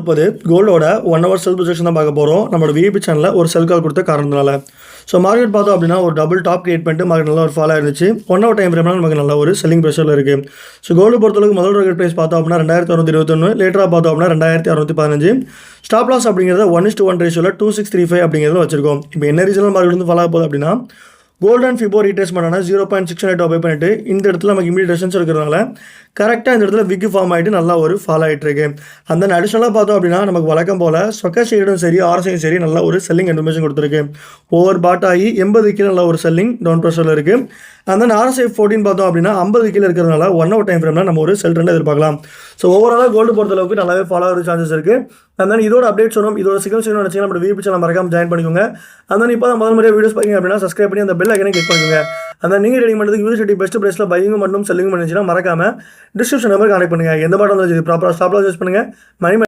முப்பது. கோல்டோட one hour sell position தான் பார்க்க போகிறோம் நம்மளோட விஐபி சேனலில் ஒரு செல் கால் கொடுத்த காரணத்தினால. ஸோ மார்க்கெட் பார்த்தோம் அப்படின்னா ஒரு டபுள் டாப் கிரியேட் பண்ணிட்டு மார்க்கெட் நல்லா ஒரு ஃபாலோ இருந்துச்சு ஒன் ஹவர் டைம் ஃப்ரேம்னா நமக்கு நல்ல ஒரு செல்லிங் ப்ரெஷரில் இருக்குது ஸோ கோல்டு பொறுத்தளவுக்கு முதல் டார்கெட் ப்ரைஸ் பார்த்தோம் அப்படின்னா ரெண்டாயிரத்தி அறுநூத்தி இருபத்தொன்று லேட்டராக பார்த்தோம் அப்படின்னா ரெண்டாயிரத்தி அறுநூத்தி பதினஞ்சு. ஸ்டாப் லாஸ் அப்படிங்கிறத ஒன் இஸ்ட் ஒன் ரேஷியோவில் டூ சிக்ஸ் த்ரீ ஃபைவ் அப்படிங்கிறத வச்சிருக்கோம். இப்போ என்ன ரீசனல் மார்க்கெட் வந்து ஃபாலோ போகுது அப்படின்னா கோல்டன் ஃபிபோ ரீட்ரேஸ் பண்ணனா zero point six eight buy பண்ணிட்டு இந்த இடத்துல நமக்கு இமீடியட் ரெசன்ஸ் இருக்கிறதுனால கரெக்டாக இந்த இடத்துல விக்கு ஃபார்ம் ஆகிட்டு நல்லா ஒரு ஃபாலோ ஆகிட்டு இருக்கு. அந்த அடிஷனலாக பார்த்தோம் அப்படின்னா நமக்கு வழக்கம் போல் ஸ்டொக்கஸ்டிக்கும் சரி ஆர்சையும் சரி நல்ல ஒரு செல்லிங் இன்ஃபர்மேஷன் கொடுத்துருக்கு. ஓவர் பாட் ஆகி எண்பது கீழே நல்ல ஒரு செல்லிங் டவுன் ப்ரெஷரில் இருக்குது அந்த ஆர்எஸ்ஐ ஃபோர்டின் பார்த்தோம் அப்படின்னா ஐம்பது கீழே இருக்கிறதுனால ஒன் ஹவர் டைம் ஃப்ரேமில் நம்ம ஒரு செல் ட்ரெண்ட் எதிர்பார்க்கலாம். ஸோ ஓவராலாக கோல்டு பொறுத்தளவுக்கு நல்லாவே ஃபாலோ ஆகிற சான்சஸ் இருக்குது and இதோட அப்டேட் சொன்னோம். இதோட சிக்கல் செய்யணும் நினச்சிங்கன்னா நம்ம வீபி சேனல் மறக்காம ஜாயின் பண்ணிக்கோங்க. அந்த இப்போ தான் முதல் முறையாக வீடியோஸ் பார்க்கிங்க அப்படின்னா சப்ஸ்கிரைப் பண்ணி அந்த பெல் ஐக்கனை கிளிக் பண்ணிக்கோங்க. அந்த நீங்கள் ரெடி பண்ணுறதுக்கு யூனிவர்சிட்டி பெஸ்ட் பிரைஸில் பையிங் மட்டும் செல்லிங் பண்ணிச்சுன்னா மறக்காம டிஸ்கிரிப்ஷன் நம்பர் கனெக்ட் பண்ணுங்கள் எந்த பாட்டம் ப்ராப்பராக ஸ்டாப்லாம் யூஸ் பண்ணுங்கள் மணி